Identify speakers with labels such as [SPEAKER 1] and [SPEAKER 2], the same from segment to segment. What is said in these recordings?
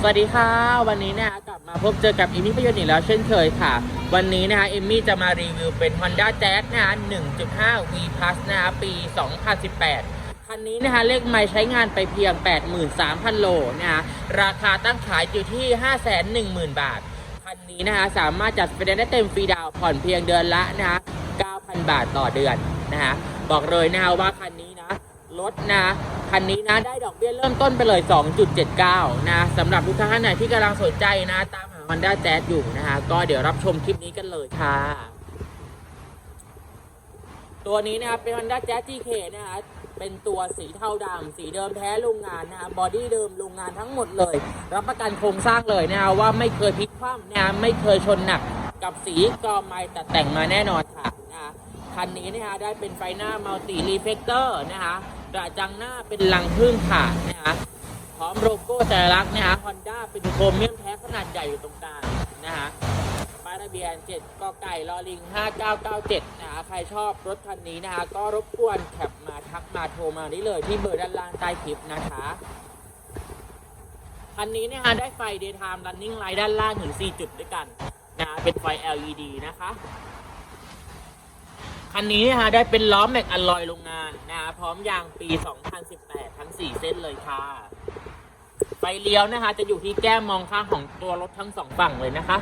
[SPEAKER 1] สวัสดีค่ะวันนี้นะคะกลับมาพบเจอกับเอมมี่พยนต์อีกแล้วเช่นเคยค่ะ วันนี้นะคะเอมมี่จะมารีวิวเป็น Honda Jazz นะคะ1.5 V Plus นะคะปี 2018 คันนี้นะคะเลขไมล์ใช้งานไปเพียง 83,000 โลนะคะราคาตั้งขายอยู่ที่ 510,000 บาท คันนี้นะคะสามารถจัดไฟแนนซ์ได้เต็มฟรีดาวน์ผ่อนเพียงเดือนละนะคะ9,000 บาทต่อเดือนนะคะบอกเลยนะคะว่าคันนี้ รถนะคันนี้นะได้ดอกเบี้ยเริ่มต้นไปเลย 2.79 นะสำหรับลูกค้าท่านไหนที่กำลังสนใจนะ ตามหา Honda Jazz อยู่นะคะก็เดี๋ยวรับชมคลิปนี้กันเลยค่ะ ตัวนี้นะครับเป็น Honda Jazz GK นะคะเป็นตัวสีเทาดำสีเดิมแท้โรงงานนะบอดี้เดิมโรงงานทั้งหมดเลย รับประกันโครงสร้างเลยนะคะว่าไม่เคยพลิกคว่ำนะคะไม่เคยชนหนักกับสีกอไม้ตัดแต่งมาแน่นอนค่ะนะคะคันนี้นะคะได้เป็นไฟหน้ามัลติรีเฟกเตอร์นะคะ กระจังหน้าเป็นลังพึ่งค่ะนะคะพร้อมโลโก้สัญลักษณ์นะคะฮอนด้าเป็นโครเมียมแท้ขนาดใหญ่อยู่ตรงกลางนะคะป้ายทะเบียน 7กไก่ลอลิง 5997 นะคะใครชอบรถคันนี้นะคะ ก็รบกวนแคปมาทักมาโทรมาได้เลยที่เบอร์ด้านล่างใต้คลิปนะคะคันนี้นะคะได้ไฟ daytime running light ด้านล่างถึง 4 จุดด้วยกันนะคะเป็นไฟ LED นะคะ คันนี้นะคะได้เป็นล้อแม็กอลลอยโรงงานนะคะพร้อมยางปี 2018 ทั้ง 4 เส้นเลยค่ะไฟเลี้ยวนะคะ จะอยู่ที่แก้มมองข้างของตัวรถทั้งสองฝั่งเลยนะคะ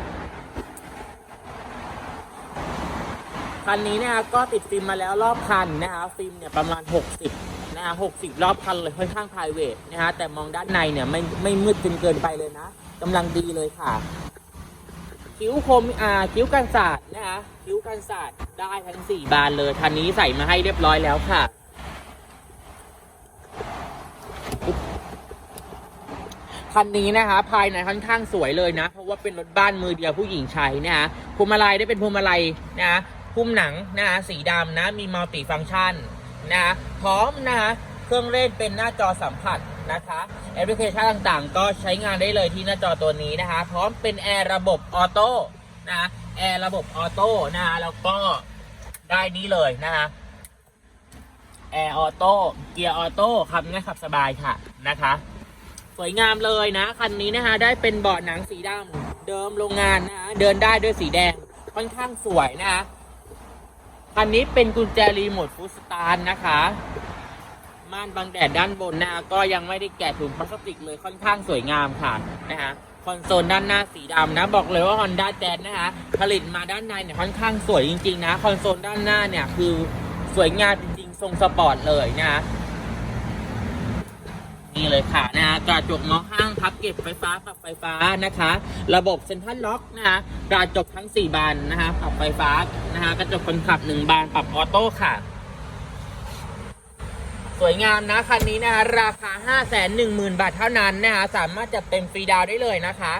[SPEAKER 1] คันนี้นะคะก็ติดฟิล์มมาแล้วรอบคันนะคะฟิล์มเนี่ยประมาณ 60นะคะ60 รอบคันเลยค่อนข้าง p r i v a t นะคะแต่มองด้านในเนี่ยไม่ไม่มืดจนเกินไปเลยนะกำลังดีเลยค่ะ คิ้วคมอ่าคิ้วกันศาสตร์นะคะคิ้วกันศาสตร์ได้ทั้ง4บานเลยคันนี้ใส่มาให้เรียบร้อยแล้วค่ะคันนี้นะคะ ภายในค่อนข้างสวยเลยนะ เพราะว่าเป็นรถบ้านมือเดียวผู้หญิงใช้นะคะพวงมาลัยได้เป็นพวงมาลัยนะคะพุ่มหนังนะคะสีดำนะมีมัลติฟังก์ชันนะคะพร้อมนะคะเครื่องเล่นเป็นหน้าจอสัมผัส นะคะแอปพลิเคชันต่างๆ ก็ใช้งานได้เลยที่หน้าจอตัวนี้นะคะ พร้อมเป็นแอร์ระบบออโต้นะแอร์ระบบออโต้นะคะแล้วก็ได้นี้เลยนะคะแอร์ออโต้เกียร์ออโต้ขับง่ายขับสบายค่ะนะคะสวยงามเลยนะ คันนี้นะคะได้เป็นเบาะหนังสีดำเดิมโรงงานนะะเดินได้ด้วยสีแดงค่อนข้างสวยนะคะคันนี้เป็นกุญแจรีโมทฟูสตาร์นะคะ ม่านบังแดดด้านบนนะคะก็ยังไม่ได้แกะถุงพลาสติกเลยค่อนข้างสวยงามค่ะนะคะคอนโซลด้านหน้าสีดำนะบอกเลยว่า Honda j a z นะคะผลิตมาด้านในเนี่ยค่อนข้างสวยจริง ๆ นะ คอนโซลด้านหน้าเนี่ยคือสวยงามจริง ๆ ทรงสปอร์ตเลยนะคะนี่เลยค่ะนะฮะกระจกมองข้างพับเก็บไฟฟ้าปรับไฟฟ้านะคะ ระบบเซ็นทรัลล็อกนะคะกระจกทั้ง 4 บานนะคะปรับไฟฟ้านะคะกระจกคนขับ 1 บานปรับออโต้ค่ะ สวยงามนะคันนี้นะคะราคา 5 1 0 0 0 0 บาทเท่านั้นนะคะสามารถจัดเต็มฟรีดาวได้เลยนะคะ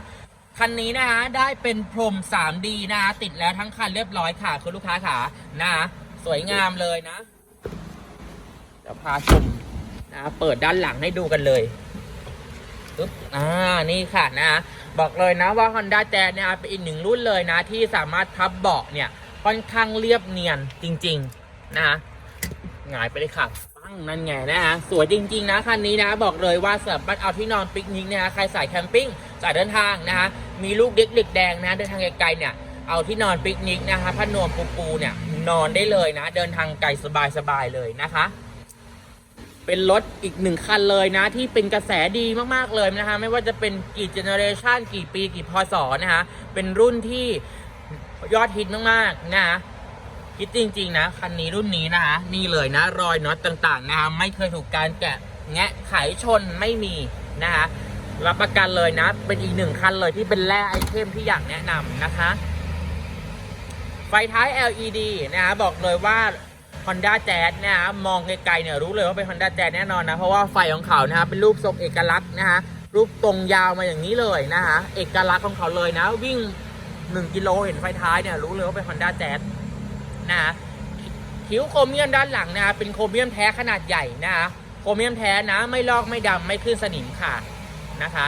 [SPEAKER 1] คันนี้นะคะได้เป็นพรม 3D นะคะติดแล้วทั้งคันเรียบร้อยค่ะคุณลูกค้าค่ะนะคะสวยงามเลยนะเดี๋ยวพาชมนะเปิดด้านหลังให้ดูกันเลยปึ๊บอ่านี่ค่ะนะบอกเลยนะว่า Honda Jazz เนี่ยเป็นอีกหนึ่งรุ่นเลยนะ ที่สามารถพับเบาะเนี่ยค่อนข้างเรียบเนียนจริง ๆ นะหงายไปเลยค่ะ นั่นไงนะฮะสวยจริง ๆ นะคันนี้นะบอกเลยว่าสามารถเอาที่นอนปิกนิกเนี่ยใครสายแคมปิ้งสายเดินทางนะคะมีลูกเด็กเด็กแดงนะเดินทางไกลๆเนี่ยเอาที่นอนปิกนิกนะคะผ้านวมปูปูๆเนี่ยนอนได้เลยนะ เดินทางไกลสบายๆเลยนะคะ เป็นรถอีกหนึ่งคันเลยนะ ที่เป็นกระแสดีมากๆเลยนะคะ ไม่ว่าจะเป็นกี่เจเนอเรชันกี่ปีกี่พศนะคะเป็นรุ่นที่ยอดฮิตมากๆนะคะ คิดจริง ๆ นะ คันนี้รุ่นนี้นะคะ นี่เลยนะ รอยน็อตต่าง ๆ นะคะ ไม่เคยถูกการแกะแงะไขชนไม่มีนะคะรับประกันเลยนะ เป็นอีกหนึ่งคันเลยที่เป็นแร่ไอเทมที่อยากแนะนำนะคะ ไฟท้าย LED นะคะบอกเลยว่า Honda Jazz นะฮะมองไกลๆเนี่ยรู้เลยว่าเป็น Honda Jazz แน่นอนนะ เพราะว่าไฟของเขานะฮะเป็นรูปทรงเอกลักษณ์นะฮะรูปตรงยาวมาอย่างนี้เลยนะฮะเอกลักษณ์ของเขาเลยนะ วิ่ง 1 กิโลเห็นไฟท้ายเนี่ยรู้เลยว่าเป็น Honda Jazz นะคิ้วโครเมียมด้านหลังนะเป็นโครเมียมแท้ขนาดใหญ่นะฮะโครเมียมแท้นะ ไม่ลอกไม่ดำไม่ขึ้นสนิมค่ะนะคะ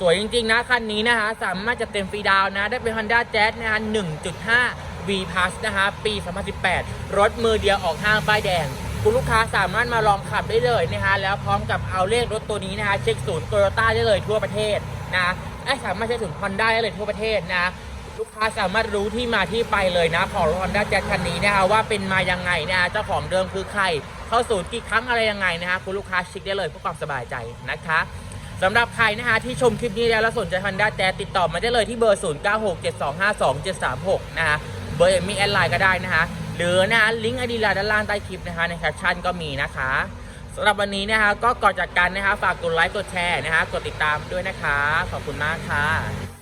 [SPEAKER 1] สวยจริงๆนะคันนี้นะคะสามารถจะเต็มฟรีดาวนะ ได้เป็น Honda Jazz นะคะ1.5 V Plus นะคะปี 2018 รถมือเดียวออกห้างป้ายแดงคุณลูกค้าสามารถมาลองขับได้เลยนะคะแล้วพร้อมกับเอาเลขรถตัวนี้นะคะเช็คศูนย์โตโยต้าได้เลยทั่วประเทศนะไอ้สามารถใช้ถึง Honda ได้เลยทั่วประเทศนะ ลูกค้าสามารถรู้ที่มาที่ไปเลยนะ ของรถ Honda Jazz คันนี้นะคะว่าเป็นมายังไงนะเจ้าของเดิมคือใคร เข้าศูนย์กี่ครั้งอะไรยังไงนะคะคุณลูกค้าเช็คได้เลยเพื่อความสบายใจนะคะสำหรับใครนะคะที่ชมคลิปนี้แล้วแล้วสนใจ Honda Jazz ติดต่อมาได้เลยที่เบอร์ 0967252736 นะคะเบอร์มีแอดไลน์ก็ได้นะคะหรือนะคะลิงก์ไอดีไลน์ด้านล่างใต้คลิปนะคะในแคปชั่นก็มีนะคะสำหรับวันนี้นะคะก็ก่อนจากกันนะคะฝากกดไลค์กดแชร์นะคะกดติดตามด้วยนะคะ ขอบคุณมากค่ะ